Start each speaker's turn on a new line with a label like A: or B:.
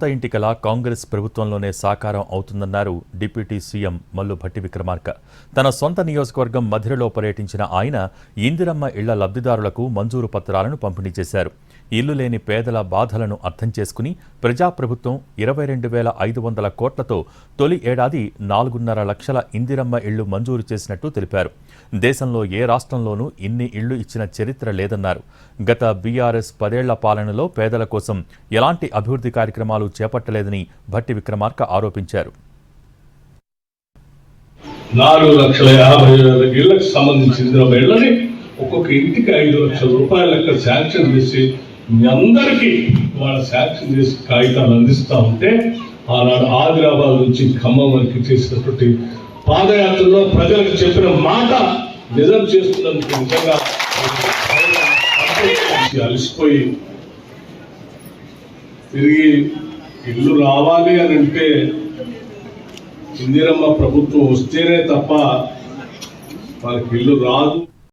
A: సొంత ఇంటికల కాంగ్రెస్ ప్రభుత్వంలోనే సాకారం అవుతుందన్నారు డిప్యూటీ సీఎం మల్లు భట్టి విక్రమార్క. తన సొంత నియోజకవర్గం మధిరలో పర్యటించిన ఆయన ఇందిరమ్మ ఇళ్ళ లబ్ధిదారులకు మంజూరు పత్రాలను పంపిణీ చేశారు. ఇల్లు లేని పేదల బాధలను అర్థం చేసుకుని ప్రజాప్రభుత్వం ఇరవై రెండు వేల ఐదు వందల కోట్లతో తొలి ఏడాది నాలుగున్నర లక్షల ఇందిరమ్మ ఇళ్ళు మంజూరు చేసినట్టు తెలిపారు. దేశంలో ఏ రాష్ట్రంలోనూ ఇన్ని ఇళ్ళు ఇచ్చిన చరిత్ర లేదన్నారు. గత బీఆర్ఎస్ పదేళ్ళ పాలనలో పేదల కోసం ఎలాంటి అభివృద్ధి కార్యక్రమాలు చేపట్టలేదని భట్టి విక్రమార్క ఆరోపించారు.
B: నాలుగు లక్షల యాభై వేల ఇళ్ళకు సంబంధించిన ఒక్కొక్క ఇంటికి ఐదు లక్షల రూపాయల లెక్క శాంక్షన్ చేసి మీ అందరికీ వాళ్ళ శాంక్షన్ చేసి కాగితాలు అందిస్తూ ఉంటే ఆనాడు ఆదిలాబాద్ నుంచి ఖమ్మం వరకు చేసినటువంటి పాదయాత్రలో ప్రజలకు చెప్పిన మాట నిజం చేస్తున్నందుకు నిజంగా అలసిపోయి తిరిగి ఇల్లు రావాలి అని అంటే ఇందిరమ్మ ప్రభుత్వం వస్తేనే తప్ప వాళ్ళకి ఇల్లు రాదు.